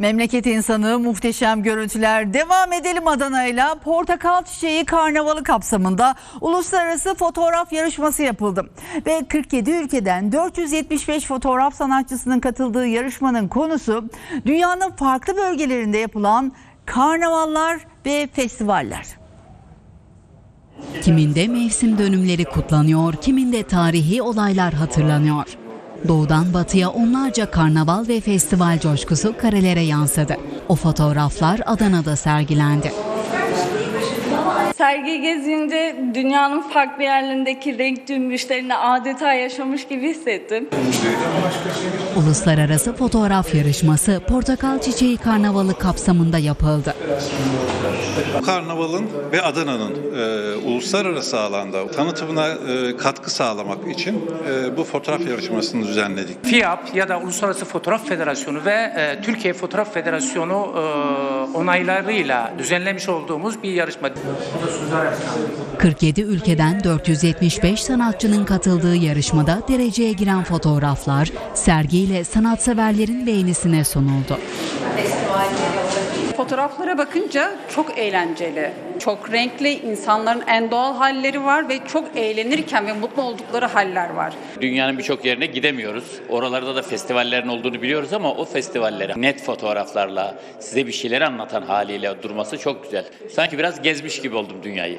Memleket insanı muhteşem görüntüler. Devam edelim Adana'yla. Portakal Çiçeği Karnavalı kapsamında uluslararası fotoğraf yarışması yapıldı. Ve 47 ülkeden 475 fotoğraf sanatçısının katıldığı yarışmanın konusu dünyanın farklı bölgelerinde yapılan karnavallar ve festivaller. Kiminde mevsim dönümleri kutlanıyor, kiminde tarihi olaylar hatırlanıyor. Doğudan batıya onlarca karnaval ve festival coşkusu karelere yansıdı. O fotoğraflar Adana'da sergilendi. Sergiyi gezince dünyanın farklı yerlerindeki renk cümbüşlerini adeta yaşamış gibi hissettim. Uluslararası fotoğraf yarışması Portakal Çiçeği Karnavalı kapsamında yapıldı. Karnaval'ın ve Adana'nın e, uluslararası alanda tanıtımına e, katkı sağlamak için e, bu fotoğraf yarışmasını düzenledik. FİAP ya da Uluslararası Fotoğraf Federasyonu ve e, Türkiye Fotoğraf Federasyonu e, onaylarıyla düzenlemiş olduğumuz bir yarışma. 47 ülkeden 475 sanatçının katıldığı yarışmada dereceye giren fotoğraflar sergiyle sanatseverlerin beğenisine sunuldu. Fotoğraflara bakınca çok eğlenceli, çok renkli, insanların en doğal halleri var ve çok eğlenirken ve mutlu oldukları haller var. Dünyanın birçok yerine gidemiyoruz. Oralarda da festivallerin olduğunu biliyoruz ama o festivallere net fotoğraflarla size bir şeyler anlatan haliyle durması çok güzel. Sanki biraz gezmiş gibi oldum dünyayı.